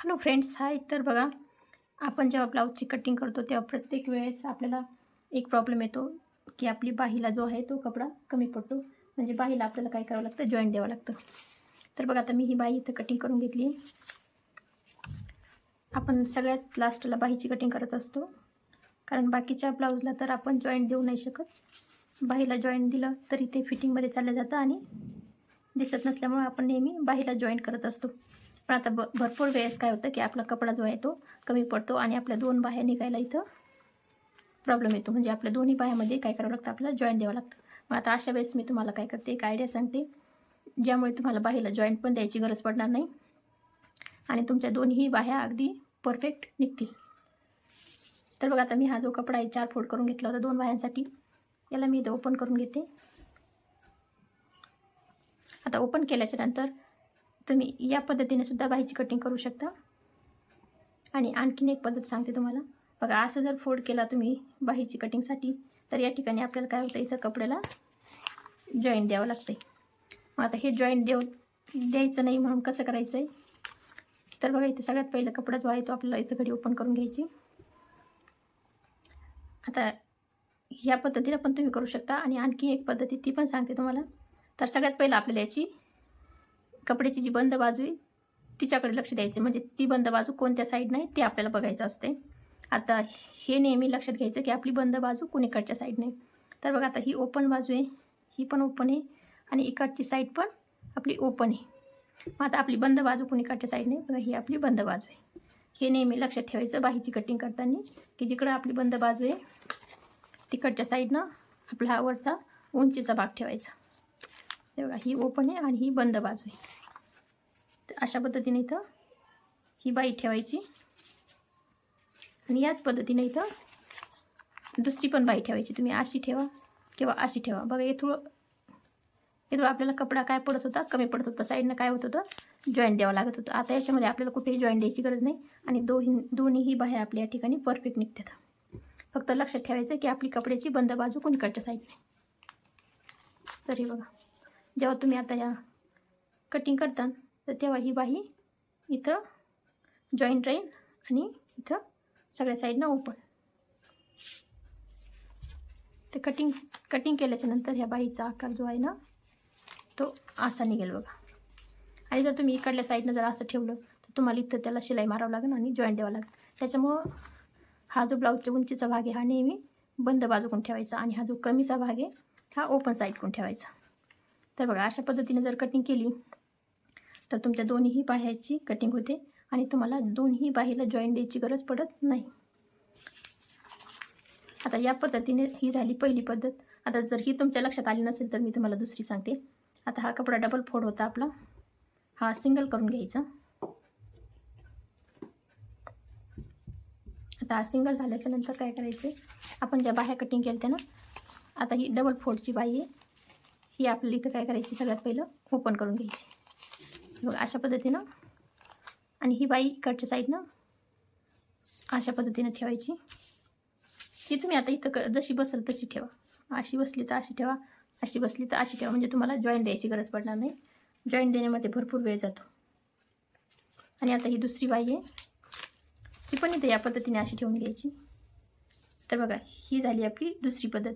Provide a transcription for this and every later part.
Hello friends hi. तर बघा आपण जेव्हा ब्लाऊजची कटिंग करतो तेव्हा प्रत्येक वेळेस आपल्याला एक प्रॉब्लेम येतो की आपली बाहीला जो आहे तो कपडा कमी पडतो. म्हणजे बाहीला आपल्याला काय करावं लागतं? जॉईंट द्यावं लागतं. तर बघा आता मी ही बाही इथं कटिंग करून घेतली आपण सगळ्यात लास्टला बाहीची कटिंग करत असतो. कारण बाकीच्या ब्लाऊजला तर आपण जॉईंट देऊ नाही शकत. बाहीला जॉईंट दिलं तरी ते फिटिंगमध्ये चाललं जातं आणि दिसत नसल्यामुळे आपण नेहमी बाहीला जॉईंट करत असतो. पण आता ब भरपूर वेळेस काय होतं की आपला कपडा जो आहे तो कमी पडतो आणि आपल्या दोन बाह्या निघायला इथं प्रॉब्लेम येतो. म्हणजे आपल्या दोन्ही बाह्यामध्ये काय करावं लागतं? आपल्याला जॉईंट द्यावं लागतं. मग आता अशा वेळेस मी तुम्हाला काय करते एक आयडिया सांगते. ज्यामुळे तुम्हाला बाहीला जॉईंट पण द्यायची गरज पडणार नाही आणि तुमच्या दोन्ही बाह्या अगदी परफेक्ट निघतील. तर बघा आता मी हा जो कपडा आहे चार फोल्ड करून घेतला होता दोन बाह्यांसाठी. याला मी इथं ओपन करून घेते. आता ओपन केल्याच्यानंतर तुम्ही या पद्धतीने सुद्धा बाहीची कटिंग करू शकता. आणि आणखीन एक पद्धत सांगते तुम्हाला. बघा असं जर फोल्ड केला तुम्ही बाहीची कटिंगसाठी तर या ठिकाणी आपल्याला काय होतं इथं कपड्याला जॉईंट द्यावं लागतं मग आता हे जॉईंट देऊ द्यायचं नाही म्हणून कसं करायचं आहे तर बघा इथे सगळ्यात पहिला कपडा जो आहे तो आपल्याला इथं घडी ओपन करून घ्यायची. आता ह्या पद्धतीनं पण तुम्ही करू शकता. आणि आणखी एक पद्धती ती पण सांगते तुम्हाला. तर सगळ्यात पहिलं आपल्याला याची कपड्याची जी बंद बाजू आहे तिच्याकडे लक्ष द्यायचं. म्हणजे ती बंद बाजू कोणत्या साईडनं आहे ते आपल्याला बघायचं असते. आता हे नेहमी लक्षात घ्यायचं की आपली बंद बाजू कुणीकडच्या साईडने तर बघा आता ही ओपन बाजू आहे ही पण ओपन आहे आणि इकडची साईड पण आपली ओपन आहे. मग आता आपली बंद बाजू कुणीकडच्या साईडने बघा ही आपली बंद बाजू आहे. हे नेहमी लक्षात ठेवायचं बाहीची कटिंग करताना की जिकडं आपली बंद बाजू आहे तिकडच्या साईडनं आपला हा वरचा उंचीचा भाग ठेवायचा. हे बघा ही ओपन आहे आणि ही बंद बाजू आहे. तर अशा पद्धतीने इथं ही बाई ठेवायची. आणि याच पद्धतीने इथं दुसरी पण बाई ठेवायची. तुम्ही अशी ठेवा किंवा अशी ठेवा. बघा इथं इथं आपल्याला कपडा काय पडत होता कमी पडत होता. साईडनं काय होत होतं? जॉईंट द्यावं लागत होतं. आता याच्यामध्ये आपल्याला कुठेही जॉईंट द्यायची गरज नाही. आणि दोन्ही दोन्हीही बाह्या आपल्या या ठिकाणी परफेक्ट निघतात. फक्त लक्षात ठेवायचं की आपली कपड्याची बंद बाजू कोणीकडच्या साईडने तर हे बघा. जेव्हा तुम्ही आता या कटिंग करता तर तेव्हा ही बाही इथं जॉईंट राहील आणि इथं सगळ्या साईडनं ओपन ते कटिंग कटिंग केल्याच्यानंतर ह्या बाईचा आकार जो आहे ना तो असा निघेल बघा. आणि जर तुम्ही इकडल्या साईडनं जर असं ठेवलं तर तुम्हाला इथं त्याला शिलाई मारावं लागेल आणि जॉईंट द्यावं लागेल. त्याच्यामुळं हा जो ब्लाऊजच्या उंचीचा भाग आहे हा नेहमी बंद बाजूकडून ठेवायचा आणि हा जो कमीचा भाग आहे हा ओपन साईडकडून ठेवायचा. तर बघा अशा पद्धतीने जर कटिंग केली तर तुमच्या दोन्हीही बाह्याची कटिंग होते आणि तुम्हाला दोन्ही बाहीला जॉईंट द्यायची गरज पडत नाही. आता या पद्धतीने ही झाली पहिली पद्धत. आता जर ही तुमच्या लक्षात आली नसेल तर मी तुम्हाला दुसरी सांगते. आता हा कपडा डबल फोड होता आपला. हा सिंगल करून घ्यायचा. आता हा सिंगल झाल्याच्यानंतर काय करायचं? आपण ज्या बाह्या कटिंग केल्या ना आता ही डबल फोडची बाई आहे. ही आपल्याला इथं काय करायची? सगळ्यात पहिलं ओपन करून घ्यायची. मग अशा पद्धतीनं आणि ही बाई इकडच्या साईडनं अशा पद्धतीनं ठेवायची. ती तुम्ही आता इथं क जशी बसेल तशी ठेवा. अशी बसली तर अशी ठेवा अशी बसली तर अशी ठेवा. म्हणजे तुम्हाला जॉईंट द्यायची गरज पडणार नाही. जॉईंट देण्यामध्ये भरपूर वेळ जातो. आणि आता ही दुसरी बाई आहे ती पण इथं या पद्धतीने अशी ठेवून घ्यायची. तर बघा ही झाली आपली दुसरी पद्धत.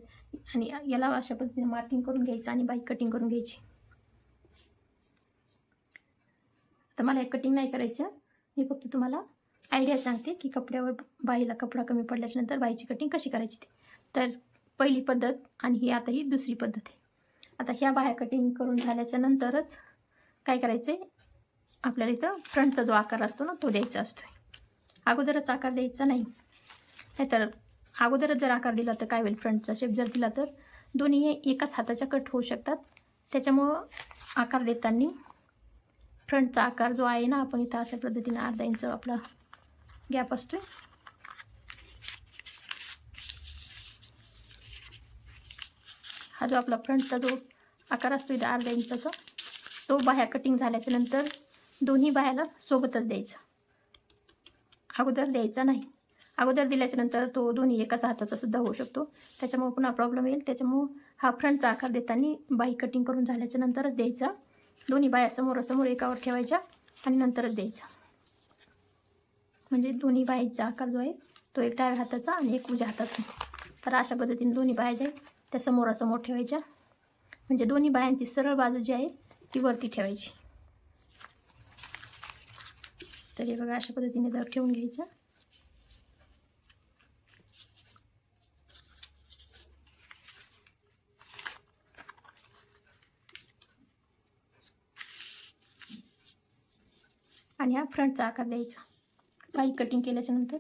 आणि याला अशा पद्धतीने मार्किंग करून घ्यायचं आणि बाईक कटिंग करून घ्यायची. तर मला हे कटिंग नाही करायचं. मी फक्त तुम्हाला आयडिया सांगते की कपड्यावर बाईला कपडा कमी पडल्याच्या नंतर बाईची कटिंग कशी करायची ते. तर पहिली पद्धत आणि ही आता ही दुसरी पद्धत आहे. आता ह्या बाह्या कटिंग करून झाल्याच्या नंतरच काय करायचं आहे आपल्याला इथं फ्रंटचा जो आकार असतो ना तो द्यायचा असतो अगोदरच आकार द्यायचा नाही. नाहीतर अगोदरच जर आकार दिला तर काय होईल? फ्रंटचा शेप जर दिला तर दोन्ही हे एकाच हाताच्या कट होऊ शकतात. त्याच्यामुळं आकार देताना फ्रंटचा आकार जो आहे ना आपण इथं अशा पद्धतीने अर्धा इंच आपला गॅप असतो हा जो आपला फ्रंटचा जो आकार असतो इथं अर्धा इंचाचा तो बाह्या कटिंग झाल्याच्यानंतर दोन्ही बाह्याला सोबतच द्यायचा. अगोदर द्यायचा नाही. अगोदर दिल्याच्या नंतर तो दोन्ही एकाच हाताचा सुद्धा होऊ शकतो. त्याच्यामुळे पुन्हा प्रॉब्लेम येईल. त्याच्यामुळं हा फ्रंटचा आकार देताना बाही कटिंग करून झाल्याच्या नंतरच द्यायचा. दोन्ही बाया समोरासमोर एकावर ठेवायच्या आणि नंतरच द्यायचा. म्हणजे दोन्ही बाईचा आकार जो आहे तो एक डाव्या हाताचा आणि एक उज्या हाताचा. तर अशा पद्धतीने दोन्ही बाया ज्या आहेत त्या समोरासमोर ठेवायच्या. म्हणजे दोन्ही बायांची सरळ बाजू जी आहे ती वरती ठेवायची. तर हे बघा अशा पद्धतीने दर ठेवून घ्यायचं. आणि हा फ्रंटचा आकार द्यायचा. काही कटिंग केल्याच्यानंतर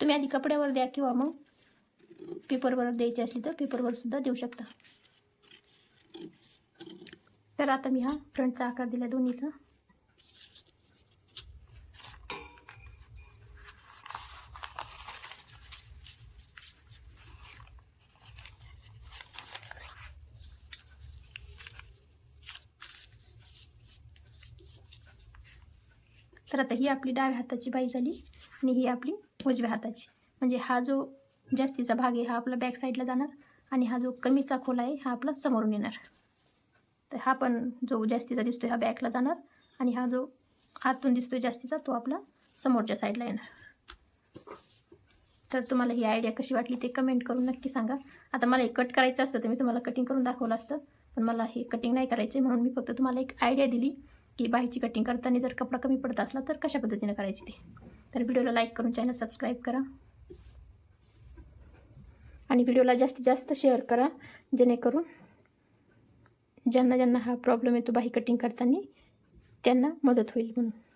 तुम्ही आधी कपड्यावर द्या किंवा मग पेपरवर द्यायची असली तर पेपरवर सुद्धा देऊ शकता. तर आता मी हा फ्रंटचा आकार दिला दोन्हीचा. तर आता ही आपली डाव्या हाताची बाई झाली आणि ही आपली उजव्या हाताची. म्हणजे हा जो जास्तीचा भाग आहे हा आपला बॅक साईडला जाणार आणि हा जो कमीचा खोला आहे हा आपला समोरून येणार. तर हा पण जो जास्तीचा दिसतोय हा बॅकला जाणार आणि हा जो आतून दिसतोय जास्तीचा तो आपला समोरच्या साईडला येणार. तर तुम्हाला ही आयडिया कशी वाटली ते कमेंट करून नक्की सांगा. आता मला हे कट करायचं असतं तर मी तुम्हाला कटिंग करून दाखवलं असतं पण मला हे कटिंग नाही करायचं आहे म्हणून मी फक्त तुम्हाला एक आयडिया दिली. की बाहेरची कटिंग करताना जर कपडा कमी पडत असला तर कशा पद्धतीने करायची ते? तर व्हिडिओला लाईक करून चॅनल सबस्क्राईब करा. आणि व्हिडिओला जास्तीत जास्त शेअर करा जेणेकरून ज्यांना ज्यांना हा प्रॉब्लेम येतो बाही कटिंग करताना त्यांना मदत होईल म्हणून.